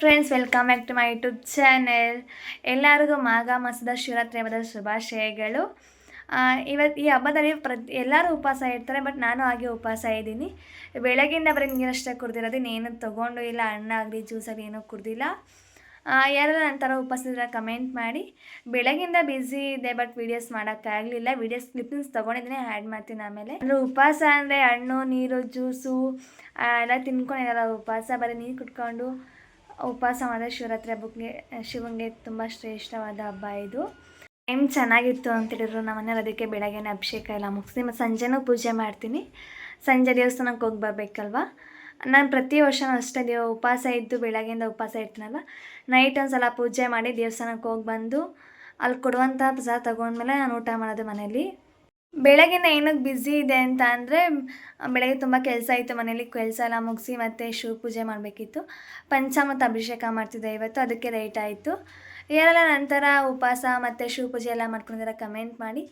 Friends welcome back to my YouTube channel ಎಲ್ಲರಿಗೂ ಮಾಘ ಮಾಸದ ಶಿವರಾತ್ರಿ ಹಬ್ಬದ ಶುಭಾಶಯಗಳು ಇವತ್ತು ಈ ಹಬ್ಬದಲ್ಲಿ ಪ್ರತಿ, ಎಲ್ಲರೂ ಉಪವಾಸ ಇರ್ತಾರೆ ಬಟ್ ನಾನು ಹಾಗೆ ಉಪವಾಸ ಇದ್ದೀನಿ. ಬೆಳಗ್ಗೆಯಿಂದ ಬರೀ ನೀರಷ್ಟೇ ಕುಡ್ದಿರೋದು, ಇನ್ನೇನು ತೊಗೊಂಡು ಇಲ್ಲ ಹಣ್ಣಾಗಲಿ ಜ್ಯೂಸಾಗಲಿ ಏನೂ ಕುಡ್ದಿಲ್ಲ. ಯಾರೆಲ್ಲ ನನ್ನ ಥರ ಉಪವಾಸ ಕಮೆಂಟ್ ಮಾಡಿ. ಬೆಳಗಿಂದ ಬ್ಯುಸಿ ಇದೆ ಬಟ್ ವೀಡಿಯೋಸ್ ಮಾಡೋಕ್ಕಾಗಲಿಲ್ಲ. ವೀಡಿಯೋಸ್ ಕ್ಲಿಪ್ಪಿಂಗ್ಸ್ ತೊಗೊಂಡಿದ್ದೀನಿ ಆ್ಯಡ್ ಮಾಡ್ತೀನಿ ಆಮೇಲೆ. ಅಂದರೆ ಉಪವಾಸ ಅಂದರೆ ಹಣ್ಣು, ನೀರು, ಜ್ಯೂಸು ಎಲ್ಲ ತಿನ್ಕೊಂಡಿರಲ್ಲ ಉಪವಾಸ, ಬರೀ ನೀರು ಕುಟ್ಕೊಂಡು ಉಪವಾಸ ಮಾಡಿದ್ರೆ ಶಿವರಾತ್ರಿ ಹಬ್ಬಕ್ಕೆ ಶಿವಂಗೆ ತುಂಬ ಶ್ರೇಷ್ಠವಾದ ಹಬ್ಬ ಇದು. ಟೈಮ್ ಚೆನ್ನಾಗಿತ್ತು ಅಂತೇಳಿದ್ರು ನಮ್ಮ ಮನೇಲಿ ಅದಕ್ಕೆ ಬೆಳಗ್ಗೆನೇ ಅಭಿಷೇಕ ಎಲ್ಲ ಮುಗಿಸಿ ಮತ್ತು ಸಂಜೆನೂ ಪೂಜೆ ಮಾಡ್ತೀನಿ. ಸಂಜೆ ದೇವಸ್ಥಾನಕ್ಕೆ ಹೋಗಿ ಬರಬೇಕಲ್ವ? ನಾನು ಪ್ರತಿ ವರ್ಷನೂ ಅಷ್ಟೇ ದೇವ, ಉಪವಾಸ ಇದ್ದು ಬೆಳಗ್ಗೆಯಿಂದ ಉಪವಾಸ ಇರ್ತೀನಲ್ಲ ನೈಟ್ ಒಂದು ಸಲ ಪೂಜೆ ಮಾಡಿ ದೇವಸ್ಥಾನಕ್ಕೆ ಹೋಗಿ ಬಂದು, ಅಲ್ಲಿ ಕೊಡುವಂಥ ಪ್ರಸಾದ ತೊಗೊಂಡ್ಮೇಲೆ ನಾನು ಊಟ ಮಾಡೋದು ಮನೇಲಿ. ಬೆಳಗಿನ ಏನಕ್ಕೆ ಬ್ಯುಸಿ ಇದೆ ಅಂತ ಅಂದರೆ ಬೆಳಗ್ಗೆ ತುಂಬ ಕೆಲಸ ಇತ್ತು, ಮನೇಲಿ ಕೆಲಸ ಎಲ್ಲ ಮುಗಿಸಿ ಮತ್ತು ಶಿವ ಪೂಜೆ ಮಾಡಬೇಕಿತ್ತು. ಪಂಚಾಮೃತ ಅಭಿಷೇಕ ಮಾಡ್ತಿದ್ದೆ ಇವತ್ತು, ಅದಕ್ಕೆ ಲೇಟ್ ಆಯಿತು. ಏನೆಲ್ಲ ನಂತರ ಉಪವಾಸ ಮತ್ತು ಶಿವ ಪೂಜೆ ಎಲ್ಲ ಮಾಡ್ಕೊಂಡಿದ್ದಾರೆ ಕಮೆಂಟ್ ಮಾಡಿ.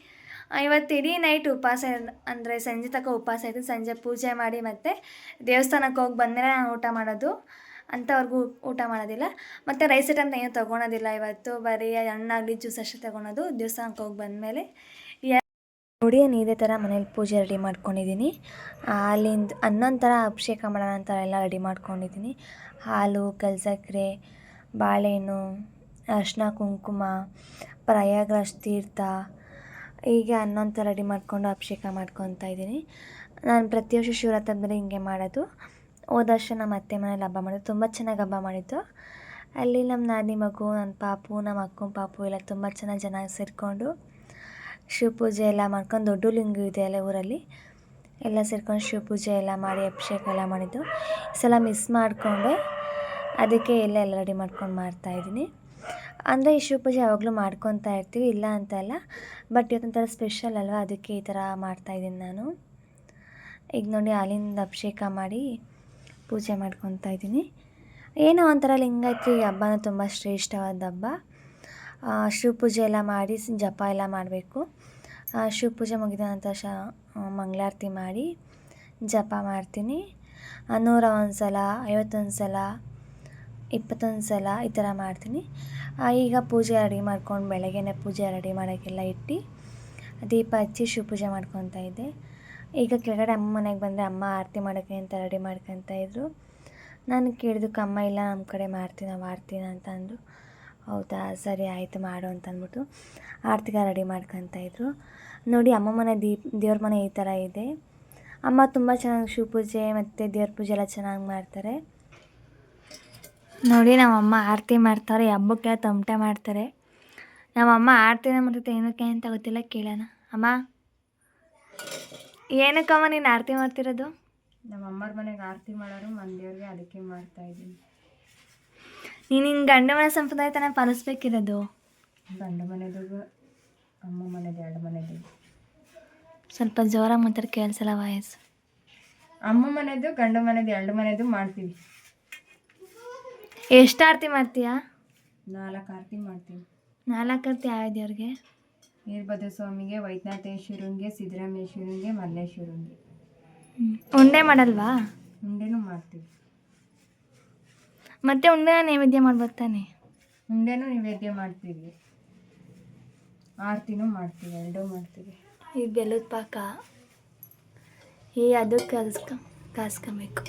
ಇವತ್ತು ಇಡೀ ನೈಟ್ ಉಪವಾಸ ಅಂದರೆ ಸಂಜೆ ತನಕ ಉಪವಾಸ ಇತ್ತು, ಸಂಜೆ ಪೂಜೆ ಮಾಡಿ ಮತ್ತು ದೇವಸ್ಥಾನಕ್ಕೆ ಹೋಗಿ ಬಂದಮೇಲೆ ನಾನು ಊಟ ಮಾಡೋದು. ಅಂಥವ್ರಿಗೂ ಊಟ ಮಾಡೋದಿಲ್ಲ. ಮತ್ತು ರೈಸ್ ಐಟಮ್ ಏನು ತೊಗೊಳೋದಿಲ್ಲ ಇವತ್ತು, ಬರೀ ಹಣ್ಣಾಗಲಿ ಜ್ಯೂಸ್ ಅಷ್ಟೇ ತೊಗೊಳೋದು, ದೇವಸ್ಥಾನಕ್ಕೆ ಹೋಗಿ ಬಂದಮೇಲೆ. ನೋಡಿ, ನಾನು ಇದೇ ಥರ ಮನೇಲಿ ಪೂಜೆ ರೆಡಿ ಮಾಡ್ಕೊಂಡಿದ್ದೀನಿ. ಅಲ್ಲಿಂದ ಹನ್ನೊಂದು ಥರ ಅಭಿಷೇಕ ಮಾಡೋಣ ಅಂತ ಎಲ್ಲ ರೆಡಿ ಮಾಡ್ಕೊಂಡಿದ್ದೀನಿ. ಹಾಲು ಕಲ್ಸಕ್ಕರೆ ಬಾಳೆಹಣ್ಣು ಅರಿಶಿನ ಕುಂಕುಮ, ಪ್ರಯಾಗ್ರಾಜ್ ತೀರ್ಥ, ಹೀಗೆ ಹನ್ನೊಂದು ಥರ ರೆಡಿ ಮಾಡಿಕೊಂಡು ಅಭಿಷೇಕ ಮಾಡ್ಕೊತಾ ಇದ್ದೀನಿ. ನಾನು ಪ್ರತಿ ವರ್ಷ ಶಿವರಾತ್ರಿ ಅಂದರೆ ಹಿಂಗೆ ಮಾಡೋದು. ಹೋದ ವರ್ಷ ನಮ್ಮ ಅತ್ತೆ ಮನೇಲಿ ಹಬ್ಬ ಮಾಡಿದ್ದು. ತುಂಬ ಚೆನ್ನಾಗಿ ಹಬ್ಬ ಮಾಡಿದ್ದು. ಅಲ್ಲಿ ನಮ್ಮ ನಾನಿ ಮಗು ನನ್ನ ಪಾಪು, ನಮ್ಮ ಅಕ್ಕನ ಪಾಪು ಎಲ್ಲ ತುಂಬ ಚೆನ್ನಾಗಿ ಜನ ಸೇರಿಕೊಂಡು ಶಿವ ಪೂಜೆ ಎಲ್ಲ ಮಾಡ್ಕೊಂಡು ದೊಡ್ಡ ಲಿಂಗ ಇದೆ ಅಲ್ಲ ಊರಲ್ಲಿ. ಎಲ್ಲ ಸೇರ್ಕೊಂಡು ಶಿವ ಪೂಜೆ ಎಲ್ಲ ಮಾಡಿ ಅಭಿಷೇಕ ಎಲ್ಲ ಮಾಡಿದ್ದು. ಈ ಸಲ ಮಿಸ್ ಮಾಡಿಕೊಂಡೆ. ಅದಕ್ಕೆ ಎಲ್ಲ ಎಲ್ಲ ರೆಡಿ ಮಾಡ್ಕೊಂಡು ಮಾಡ್ತಾಯಿದ್ದೀನಿ ಅಂದರೆ ಈ ಶಿವ ಪೂಜೆ ಯಾವಾಗಲೂ ಮಾಡ್ಕೊತಾ ಇರ್ತೀವಿ, ಇಲ್ಲ ಅಂತ ಅಲ್ಲ. ಬಟ್ ಇವತ್ತೊಂಥರ ಸ್ಪೆಷಲ್ ಅಲ್ವಾ? ಅದಕ್ಕೆ ಈ ಥರ ಮಾಡ್ತಾಯಿದ್ದೀನಿ ನಾನು. ಈಗ ನೋಡಿ ಅಲ್ಲಿಂದ ಅಭಿಷೇಕ ಮಾಡಿ ಪೂಜೆ ಮಾಡ್ಕೊತಾ ಇದ್ದೀನಿ. ಏನೋ ಒಂಥರ ಲಿಂಗಾಯತ್ರಿ ಹಬ್ಬನ ತುಂಬ ಶ್ರೇಷ್ಠವಾದ ಹಬ್ಬ. ಶಿವ ಪೂಜೆ ಎಲ್ಲ ಮಾಡಿ ಜಪ ಎಲ್ಲ ಮಾಡಬೇಕು. ಶಿವ ಪೂಜೆ ಮುಗಿದ ನಂತರ ಶ ಮಂಗಳಾರತಿ ಮಾಡಿ ಜಪ ಮಾಡ್ತೀನಿ. ನೂರ ಒಂದು ಸಲ ಐವತ್ತೊಂದು ಸಲ ಇಪ್ಪತ್ತೊಂದು ಸಲ ಈ ಥರ ಮಾಡ್ತೀನಿ. ಈಗ ಪೂಜೆ ರೆಡಿ ಮಾಡ್ಕೊಂಡು ಬೆಳಗ್ಗೆನೇ ಪೂಜೆ ರೆಡಿ ಮಾಡೋಕ್ಕೆಲ್ಲ ಇಟ್ಟು ದೀಪ ಹಚ್ಚಿ ಶಿವ ಪೂಜೆ ಮಾಡ್ಕೊತಾ ಇದ್ದೆ. ಈಗ ಕೆಳಗಡೆ ಅಮ್ಮ ಮನೆಗೆ ಬಂದರೆ ಅಮ್ಮ ಆರತಿ ಮಾಡೋಕ್ಕೆ ಅಂತ ರೆಡಿ ಮಾಡ್ಕೊತಾ ಇದ್ದರು ನಾನು ಕೇಳಿದಕ್ಕೆ ಅಮ್ಮ ಇಲ್ಲ, ನಮ್ಮ ಕಡೆ ಮಾಡ್ತೀನಿ ನಾವು ಆರ್ತೀನ ಅಂತ ಅಂದರು ಹೌದಾ, ಸರಿ ಆಯಿತು ಮಾಡು ಅಂತ ಅಂದ್ಬಿಟ್ಟು ಆರ್ತಿಗೆ ರೆಡಿ ಇದ್ರು. ನೋಡಿ ಅಮ್ಮ ಮನೆ ದೀಪ್, ದೇವ್ರ ಮನೆ ಈ ಥರ ಇದೆ. ಅಮ್ಮ ತುಂಬ ಚೆನ್ನಾಗಿ ಶಿವ ಪೂಜೆ ಮತ್ತು ದೇವ್ರ ಪೂಜೆ ಎಲ್ಲ ಚೆನ್ನಾಗಿ ಮಾಡ್ತಾರೆ. ನೋಡಿ ನಮ್ಮಮ್ಮ ಆರತಿ ಮಾಡ್ತಾರೆ ಹಬ್ಬಕ್ಕೆ ತಮಟೆ ಮಾಡ್ತಾರೆ. ನಮ್ಮಮ್ಮ ಆರತಿನ ಮಾಡ್ತೈತೆ ಏನಕ್ಕೆ ಅಂತ ಗೊತ್ತಿಲ್ಲ, ಕೇಳೋಣ. ಅಮ್ಮ, ಏನಕ್ಕಮ್ಮ ನೀನು ಆರತಿ ಮಾಡ್ತಿರೋದು? ನಮ್ಮ ಅಮ್ಮರ ಮನೆಗೆ ಆರತಿ ಮಾಡೋರು ಮಂದಿಯವ್ರಿಗೆ ಅದಕ್ಕೆ ಮಾಡ್ತಾ ಇದ್ದೀನಿ. ನೀನು ಹಿಂಗೆ ಗಂಡ ಮನೆ ಸಂಪ್ರದಾಯತನ ಪಾಲಿಸ್ಬೇಕಿರೋದು. ಗಂಡ ಮನೆದು ಅಮ್ಮ ಮನೆದು ಎರಡು ಮನೆದು. ಸ್ವಲ್ಪ ಜೋರಾಗಿ ಮಾತಾಡಿ ಕೇಳಿಸಲ್ಲ ವಾಯಸ್ಸು ಅಮ್ಮ ಮನೆದು ಗಂಡ ಮನೆದು ಎರಡು ಮನೆದು ಮಾಡ್ತೀವಿ. ಎಷ್ಟು ಆರತಿ ಮಾಡ್ತೀಯಾ? ನಾಲ್ಕು ಆರತಿ ಮಾಡ್ತೀವಿ. ನಾಲ್ಕು ಆರತಿ ಯಾವ ದೇವ್ರಿಗೆ ವೀರಭದ್ರ ಸ್ವಾಮಿಗೆ ವೈದ್ಯನಾಥೇಶ್ವರಂಗೆ ಸಿದ್ದರಾಮೇಶ್ವರಂಗೆ ಮಲ್ಲೇಶ್ವರಂಗೆ. ಉಂಡೆ ಮಾಡಲ್ವಾ? ಉಂಡೆನೂ ಮಾಡ್ತೀವಿ. ಮತ್ತೆ ಉಂಡೆನ ನೈವೇದ್ಯ ಮಾಡ್ಬೇಕು ತಾನೆ? ಉಂಡೆನೂ ನೈವೇದ್ಯ ಮಾಡ್ತೀವಿ. ಆರ್ತಿನೂ ಮಾಡ್ತೀವಿ ಎರಡೂ ಮಾಡ್ತೀವಿ. ಈ ಬೆಲ್ಲದ ಪಾಕ ಈ ಅದು ಕಲ್ಸ್ಕ ಕಾಸ್ಕೊಬೇಕು.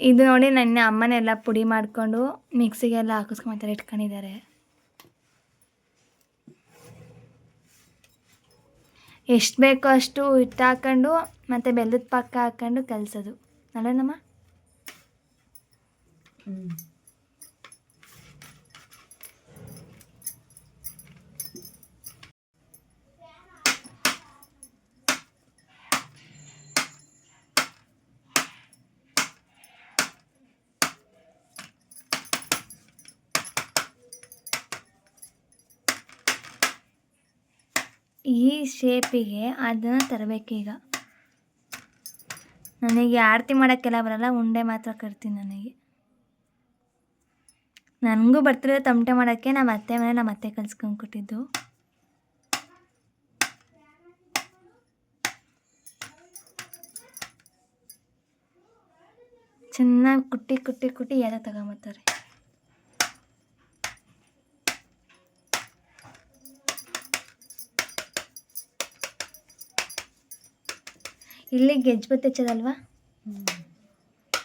ಇದು ನೋಡಿ ನನ್ನ ಅಮ್ಮನೆಲ್ಲ ಪುಡಿ ಮಾಡಿಕೊಂಡು ಮಿಕ್ಸಿಗೆಲ್ಲ ಹಾಕಿಸ್ಕೊಂಬತ್ತಾರೆ ಇಟ್ಕೊಂಡಿದ್ದಾರೆ. ಎಷ್ಟು ಬೇಕೋ ಅಷ್ಟು ಹಿಟ್ಟು ಹಾಕೊಂಡು ಮತ್ತು ಬೆಲ್ಲದ ಪಕ್ಕ ಹಾಕ್ಕೊಂಡು ಕಲಸೋದು. ಅಲ್ಲೇನಮ್ಮ ಹ್ಞೂ ಈ ಶೇಪಿಗೆ ಅದನ್ನು ತರಬೇಕೀಗ ನನಗೆ ಆರತಿ ಮಾಡೋಕ್ಕೆಲ್ಲ ಬರಲ್ಲ, ಉಂಡೆ ಮಾತ್ರ ಕಟ್ತೀನಿ ನನಗೆ. ನನಗೂ ಬರ್ತಿರೋ ತಮಟೆ ಮಾಡೋಕ್ಕೆ ನಮ್ಮ ಅತ್ತೆ ಮನೆ ನಮ್ಮ ಅತ್ತೆ ಕಲ್ಸ್ಕೊಂಡು ಕೊಟ್ಟಿದ್ದು. ಚೆನ್ನಾಗಿ ಕುಟ್ಟಿ ಕುಟ್ಟಿ ಕುಟ್ಟಿ ಎಲ್ಲ ತಗೊಂಬತ್ತಾರೆ. ಇಲ್ಲಿ ಗೆಜ್ಜು ಬತ್ತಿ ಹಚ್ಚೋದಲ್ವಾ?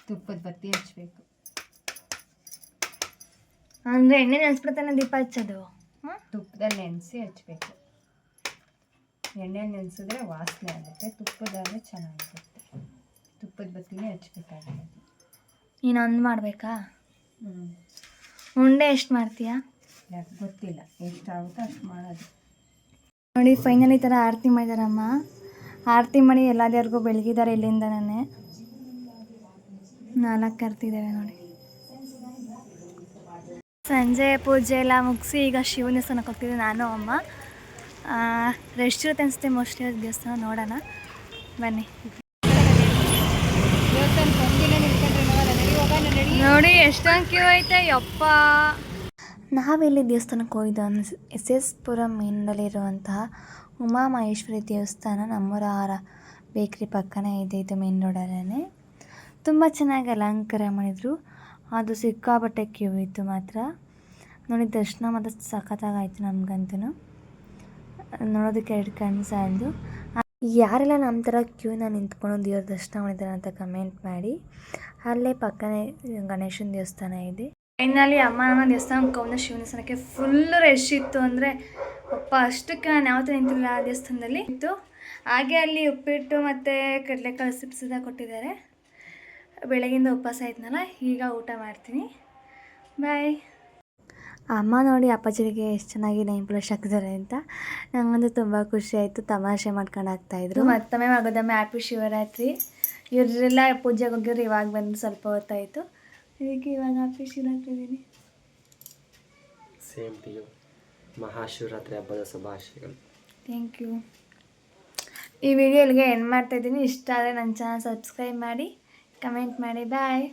ತುಪ್ಪದ ಬತ್ತಿ ಹಚ್ಚಬೇಕು ಅಂದರೆ ಎಣ್ಣೆ ನೆನೆಸ್ಬಿಡ್ತಾನೆ ದೀಪ ಹಚ್ಚೋದು? ತುಪ್ಪದಲ್ಲಿ ನೆನೆಸಿ ಹಚ್ಚಬೇಕು ಎಣ್ಣೆ ನೆನೆಸಿದ್ರೆ ವಾಸನೆ ಆಗುತ್ತೆ ತುಪ್ಪದಾದ್ರೆ ಚೆನ್ನಾಗಿರುತ್ತೆ. ತುಪ್ಪದ ಬತ್ತಿನೇ ಹಚ್ಬೇಕಾಗುತ್ತೆ. ಒಂದು ಮಾಡಬೇಕಾ? ಹ್ಞೂ ಉಂಡೆ ಎಷ್ಟು ಮಾಡ್ತೀಯಾ? ಯಾಕೆ ಗೊತ್ತಿಲ್ಲ ಎಷ್ಟಾಗುತ್ತೋ ಅಷ್ಟು ಮಾಡೋದು. ನೋಡಿ ಫೈನಲ್ ಈ ಥರ ಆರತಿ ಮಾಡಿದಾರಮ್ಮ. ಆರತಿ ಮಾಡಿ ಎಲ್ಲ ದೇವ್ರಿಗೂ ಬೆಳಗಿದ್ದಾರೆ ಇಲ್ಲಿಂದನೇ. ನಾಲ್ಕು ಕರ್ತಿದ್ದೇವೆ ನೋಡಿ. ಸಂಜೆ ಪೂಜೆ ಎಲ್ಲ ಮುಗಿಸಿ ಈಗ ಶಿವನ ದೇವಸ್ಥಾನಕ್ಕೆ ಹೋಗ್ತಿದ್ದೆ ನಾನು ಅಮ್ಮ. ರೆಸ್ಟ್ ಇರುತ್ತೆ ಅನಿಸುತ್ತೆ ಮೋಸ್ಟ್ಲಿ ದೇವಸ್ಥಾನ ನೋಡೋಣ. ಬನ್ನಿ. ನೋಡಿ ಎಷ್ಟೊಂದು ಕ್ಯೂ ಐತೆ ಯಪ್ಪ. ನಾವಿಲ್ಲಿ ದೇವಸ್ಥಾನಕ್ಕೆ ಹೋಗಿದ್ದು ಎಸ್ ಎಸ್ ಪುರಂ ಉಮಾ ಮಹೇಶ್ವರಿ ದೇವಸ್ಥಾನ ನಮ್ಮೂರ ಆರ ಬೇಕ್ರಿ ಪಕ್ಕನೇ ಇದೆ ಇದು ಮೇನ್ ರೋಡಲ್ಲೇ ತುಂಬ ಚೆನ್ನಾಗಿ ಅಲಂಕಾರ ಮಾಡಿದರು. ಅದು ಸಿಕ್ಕಾಬಟ್ಟೆ ಕ್ಯೂ ಇತ್ತು ಮಾತ್ರ. ನೋಡಿ, ದರ್ಶನ ಮಾತ್ರ ಸಖತ್ತಾಗಾಯಿತು ನಮಗಂತೂ ನೋಡೋದಕ್ಕೆ ಎರಡು ಕಣ್ಣು ಸಾಲದು. ಯಾರೆಲ್ಲ ನಮ್ಮ ಥರ ಕ್ಯೂನ ನಿಂತ್ಕೊಂಡು ದೇವ್ರ ದರ್ಶನ ಮಾಡಿದ್ದಾರೆ ಅಂತ ಕಮೆಂಟ್ ಮಾಡಿ. ಅಲ್ಲೇ ಪಕ್ಕನೇ ಗಣೇಶನ ದೇವಸ್ಥಾನ ಇದೆ. ಫೈನಲಿ ಅಮ್ಮ ದೇವಸ್ಥಾನಕ್ಕೆ ಹೋದ ಶಿವನ ದೇವಸ್ಥಾನಕ್ಕೆ ಫುಲ್ ರಶ್ ಇತ್ತು ಅಂದರೆ, ಅಪ್ಪ ಅಷ್ಟಕ್ಕೆ ನಾನು ಯಾವತ್ತೂ ನಿಂತಿಲ್ಲ ಆ ದೇವಸ್ಥಾನದಲ್ಲಿ. ಇತ್ತು. ಹಾಗೆ ಅಲ್ಲಿ ಉಪ್ಪಿಟ್ಟು ಮತ್ತು ಕಡಲೆಕಾಳು ಸಿಪ್ಸಿದ ಕೊಟ್ಟಿದ್ದಾರೆ. ಬೆಳಗಿಂದ ಉಪವಾಸ ಆಯ್ತನಲ್ಲ ಈಗ ಊಟ ಮಾಡ್ತೀನಿ. ಬಾಯ್ ಅಮ್ಮ ನೋಡಿ ಅಪ್ಪಾಜಿಗೆ ಎಷ್ಟು ಚೆನ್ನಾಗಿ ನೈನ್ ಪ್ಲಸ್ ಹಾಕಿದ್ದಾರೆ ಅಂತ. ನಂಗಂತೂ ತುಂಬ ಖುಷಿ ಆಯಿತು, ತಮಾಷೆ ಮಾಡ್ಕೊಂಡು ಆಗ್ತಾಯಿದ್ರು ಮತ್ತೊಮ್ಮೆ ಮಗದೊಮ್ಮೆ ಹ್ಯಾಪಿ ಶಿವರಾತ್ರಿ ಇವರೆಲ್ಲ ಪೂಜೆಗೆ ಹೋಗಿದ್ರು ಇವಾಗ ಬಂದು ಸ್ವಲ್ಪ ಹೊತ್ತಾಯಿತು. ಇದಕ್ಕೆ ಇವಾಗ ಆಫೀಸಿಗೆ ಇದ್ದೀನಿ. ಸೇಮ್ ಟು ಯು ಮಹಾಶಿವರಾತ್ರಿ ಹಬ್ಬದ ಶುಭಾಶಯಗಳು. ಥ್ಯಾಂಕ್ ಯು ಈ ವಿಡಿಯೋ ಇಲ್ಲಿಗೆ ಎಂಡ್ ಮಾಡ್ತಾಯಿದ್ದೀನಿ ಇಷ್ಟ ಆದರೆ ನನ್ನ ಚಾನಲ್ ಸಬ್ಸ್ಕ್ರೈಬ್ ಮಾಡಿ ಕಮೆಂಟ್ ಮಾಡಿ. ಬಾಯ್